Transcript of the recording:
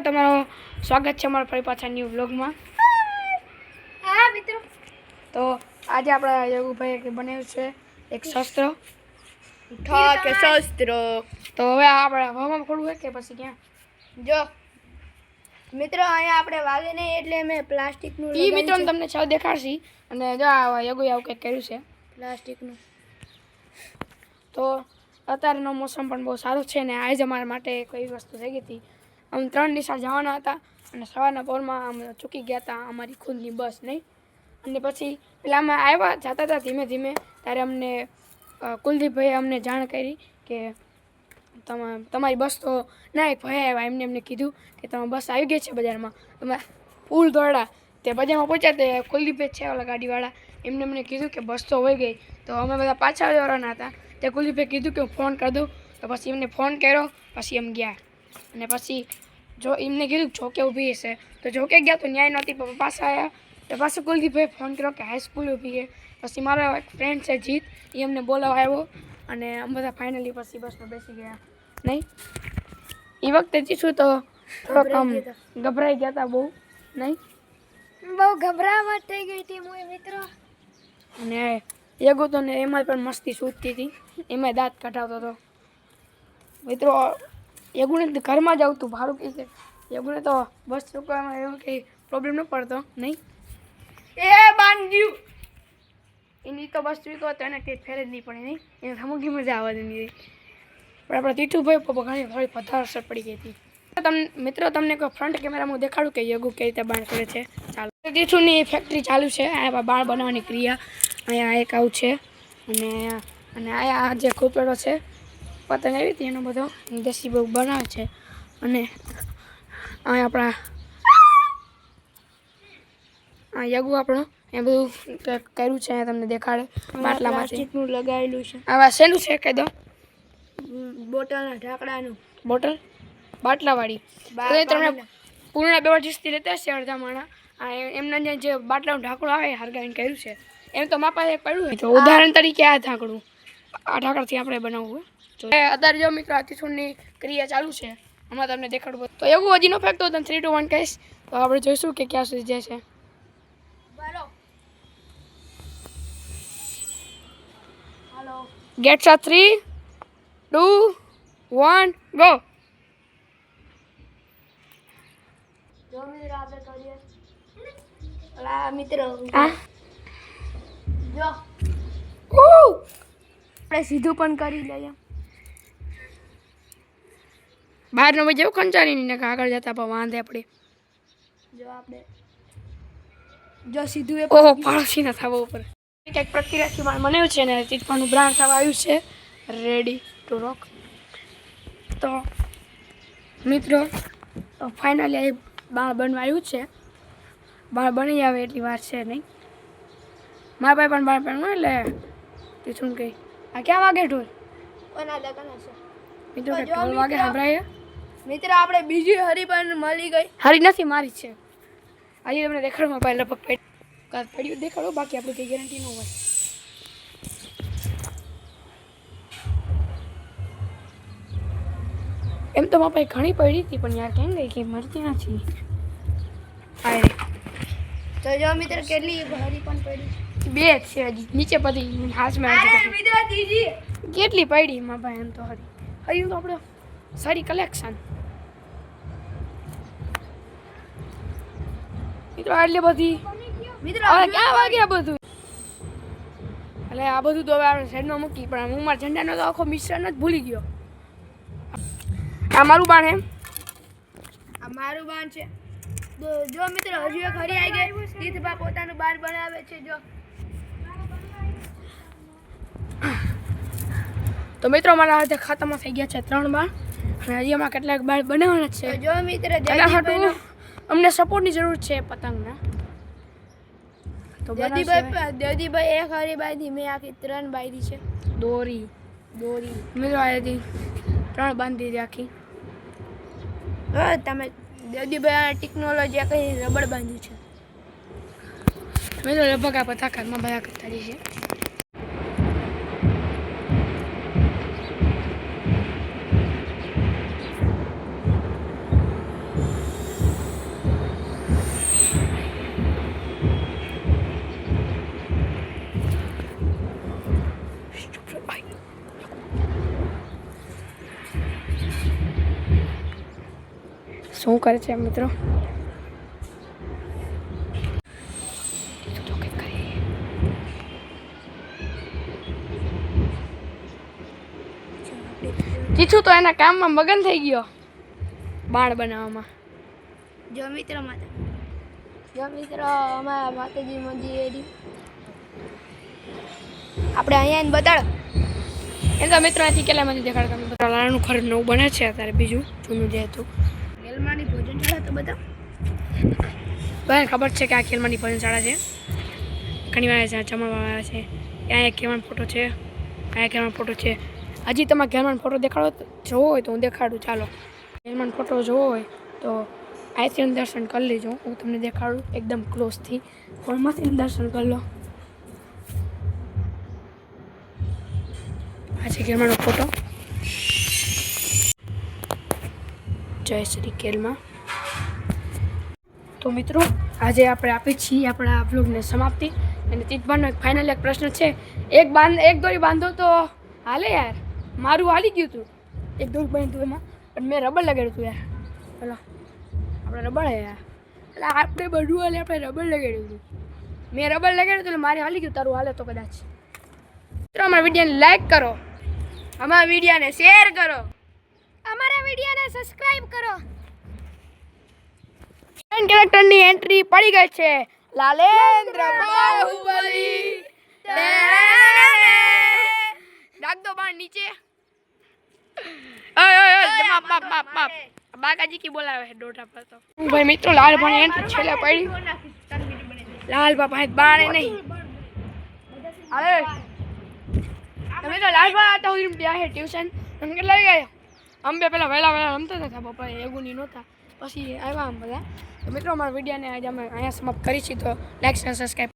તો તમારો સ્વાગત છે અમારા ફરી પાછા ન્યૂ વ્લોગમાં હા મિત્રો. તો આજે આપણા યોગુભાઈ બનાવ્યું છે? એક શસ્ત્ર. કે શસ્ત્ર. તો હવે આપણે હવામાં ખોલવું હોય કે પછી ક્યાં? જો. મિત્રો અહીંયા આપણે વાગે નહીં એટલે મેં પ્લાસ્ટિકનું એ મિત્રો તમને છ દેખાડશી. અને જો આ યોગુ આવું કંઈક કર્યું છે. પ્લાસ્ટિકનું. તો અત્યારનો મોસમ પણ બહુ સારો છે ને આજે અમારા માટે કોઈ વસ્તુ થઈ ગઈ હતી. અમે ત્રણ દિશા જવાના હતા અને સવારના પોરમાં અમે ચૂકી ગયા હતા અમારી ખુદની બસ નહીં. અને પછી પેલા અમે આવ્યા, જતા હતા ધીમે ધીમે, ત્યારે અમને કુલદીપભાઈએ અમને જાણ કરી કે તમા, તમારી બસ તો ના, એક ભાઈ આવ્યા, એમને એમને કીધું કે તમારી બસ આવી ગઈ છે બજારમાં. તમે પુલ દોડા તે બજારમાં પહોંચ્યા તે કુલદીપભાઈ છે ઓલા ગાડીવાળા, એમને એમને કીધું કે બસ તો હોઈ ગઈ, તો અમે બધા પાછા જવાના હતા. તે કુલદીપે કીધું કે હું ફોન કરી દઉં, તો પછી એમને ફોન કર્યો, પછી એમ ગયા. અને પછી જો એમને કીધું જોકે ઊભી હશે. તો જોકે ગયા તો ન્યાય નહોતી પણ પાછા આવ્યા તો પાછું કુલદીપભાઈ ફોન કર્યો કે હાઈસ્કૂલ ઊભી છે. પછી મારો એક ફ્રેન્ડ છે જીત એ અમને બોલાવવા આવ્યો અને અમે બધા ફાઇનલી પછી બસમાં બેસી ગયા. નહીં? એ વખતે જીશું તો થોડોક આમ ગભરાઈ ગયા હતા બહુ. નહીં? બહુ ગભરામણ થઈ ગઈ હતી હું મિત્રો. અને યગો તો ને એમાં પણ મસ્તી સૂટતી હતી. એમાં દાંત કઢાવતો હતો. મિત્રો યગુને ઘરમાં જ આવતું, ભાડું કહે છે. યગુને તો બસ ચૂકવામાં એવો કંઈ પ્રોબ્લેમ ન પડતો, નહીં? એ બાંધ્યું એની તો બસ ચૂકો તો એને કંઈ ફેર જ નહીં પડે, નહીં? એને સમુખી મજા આવવા દે નહીં પણ આપણા તીઠુભાઈ પપ્પા ઘણી થોડી વધારે અસર પડી ગઈ હતી. તમને મિત્રો, તમને કોઈ ફ્રન્ટ કેમેરામાં હું દેખાડું કે યગુ કઈ રીતે બાણ કરે છે? ચાલો. તીઠુની ફેક્ટરી ચાલુ છે, આ બાણ બનાવવાની ક્રિયા. અહીંયા એક આવું છે, અને અને આ જે ખૂપેડો છે પતંગ આવી હતી એનો બધો દેશી બહુ બનાવે છે. અને અહીંયા આપણા આ યગુ આપણો એ બધું કર્યું છે તમને દેખાડે બાટલામાં લગાવેલું છે. આવા શેનું છે કહી દો? બોટલના ઢાંકણાનું. બોટલ? બાટલાવાળી. તો તમને. પૂર્ણ બેવાજીસથી લેતા હશે અડધા માણા. આ એમના જે- જે બાટલાનું ઢાંકણું આવે એ હરગાવીને કર્યું છે. એમ તો મારા પાસે પડ્યું હોય. તો ઉદાહરણ તરીકે આ ઢાંકણું. આ ઢાંકણથી આપણે બનાવવું હોય. તો અત્યારે જો મિત્રો અતિથુણની ક્રિયા ચાલુ છે હમણાં તમને દેખાડવું તો એવું હજી નો ફેંકતો તો થ્રી ટુ વન કહીશ. તો આપણે જોઈશું કે ક્યાં સુધી જાય છે. Gets are three two one go! આપણે સીધું પણ કરી લઈએ. બહારનો ભાઈ જેવું કંચારી ને આગળ જતા પણ વાંધે આપણે જો આપણે જો સીધું એ ઓહો પાડોશી ના થવા ઉપર. કંઈક પ્રક્રિયાથી મારે મને છે ને ચીટફંડનું બ્રાન્ડ થવા આવ્યું છે. રેડી ટુ રોક તો મિત્રો તો ફાઇનલી આ બાળ બનવા આવ્યું છે. બાળ બની આવે એટલી વાર છે નહીં. મારા ભાઈ પણ બાળ પણ એટલે શું કહી? આ ક્યાં વાગે ઢોલ? મિત્રો ઢોલ વાગે? સંભળાય? મિત્ર આપણે બીજી હરી પણ મળી ગઈ. હરી નથી મારી છે. આજે તમને દેખાડમાં પહેલાં લગભગ પડ્યું? દેખાડો બાકી આપણે કંઈ ગેરંટી ન હોય. એમ તો મારા પાસે ઘણી પડી હતી પણ યાર કેમ ગઈ? કે મળતી નથી. તો જો મિત્ર કેટલી હરી પણ પડી. બે છે હજી. નીચે પડી હાથમાં. કેટલી પડી મારા ભાઈ એમ તો હરી. હરી તો આપણે સારી કલેક્શન મિત્રો આટલી બધી મિત્ર ક્યાં વાગ્યા બધું? એટલે આ બધું તો હવે આપણે સાઈડમાં મૂકી પણ હું મારા ઝંડાનો તો આખો મિશ્રણ જ ભૂલી ગયો. આ મારું બાણ એમ? આ મારું બાણ છે. જો મિત્ર હજુ એક હરી આવી ગઈ તીર્થભા પોતાનું બાર બનાવે છે જો. તો મિત્રો મારા હાથે ખાતામાં થઈ ગયા છે ત્રણ બાણ. અને હજી એમાં કેટલાક બાળ બનાવવાના છે. જો મિત્ર અમને સપોર્ટની જરૂર છે પતંગના. તો જયદીપભાઈ જયદીપભાઈ એક હરી બાંધી મેં આખી ત્રણ બાંધી છે. દોરી. દોરી. મિત્રો આથી ત્રણ બાંધી રાખી તમે જયદીપભાઈ ટેકનોલોજી કઈ રબડ બાંધ્યું છે. મિત્રો લગભગ આ ઘરમાં બધા કરતા છે શું કરે છે મિત્રો? જીછું તો એના કામમાં મગન થઈ ગયો બાળ બનાવવામાં. જો મિત્ર માતા. જો મિત્ર અમારા માતાજી મંદિર આપણે અહીંયા ને બતાડો. એ તો મિત્રો અહીંથી કેટલા મને દેખાડતા મિત્રો લાલાનું ખરું નવું બને છે અત્યારે બીજું જૂનું જે હતું. ગેલમાની ભોજનશાળા તો બધા બધાને ખબર છે કે આ ખેલમાની ભોજનશાળા છે. ઘણી વાર આવે છે. ત્યાં એક ખેલમાન ફોટો છે. આ એક ખેલમાન ફોટો છે. હજી તમારે ખેલમાન ફોટો દેખાડો જોવો હોય તો હું દેખાડું, ચાલો. ખેલમાન ફોટો જોવો હોય તો આઈથી દર્શન કરી લેજો. હું તમને દેખાડું એકદમ ક્લોઝથી ફોનમાંથી દર્શન કરી લો. આ છે ખેલમાનો ફોટો. જય શ્રી કેલમાં. તો મિત્રો, આજે આપણે આપી છીએ આપણા બ્લોગને સમાપ્તિ. અને તીજબાનો એક ફાઇનલ એક પ્રશ્ન છે. એક બાંધ, એક દોરી બાંધો તો હાલે યાર. મારું હાલી ગયું હતું એક દોરી બાંધ્યું એમાં, પણ મેં રબર લગાડ્યું હતું યાર. ચલો આપણે રબર યાર. એટલે આપણે બધું હાલે, આપણે રબર લગાડ્યું હતું મેં રબર લગાડ્યું હતું એટલે મારે હાલી ગયું, તારું હાલે તો કદાચ. મિત્રો, અમારા વિડીયોને લાઈક કરો. અમારા વિડીયોને શેર કરો. અમારા વિડીયોને સબસ્ક્રાઇબ કરો. મેન કેરેક્ટરની એન્ટ્રી પડી ગઈ છે. લાલેન્દ્ર બાહુબલી. રાખ દો બાણ નીચે. ઓય ઓય ઓય બાપ બાપ બાપ બાપ બાકાજી કી બોલાવે છે દોઢા પર તો. ભાઈ મિત્રો લાલ ભાઈ એન્ટ્રી છેલ્લે પડી. લાલ બાપા બાણે નહીં. અરે. તમે તો લાલ ભાઈ આતા હોય ત્યાં છે ટ્યુશન તમે કેટલા ગયા? અંબે પહેલાં વહેલા વહેલા રમતા હતા પપ્પા એગુની નહીં નહોતા. પછી આવ્યા આમ બધા. મિત્રો, અમારા વિડીયાને આજે અમે અહીંયા સમાપ્ત કરી છીએ તો લાઈક અને સબસ્ક્રાઈબ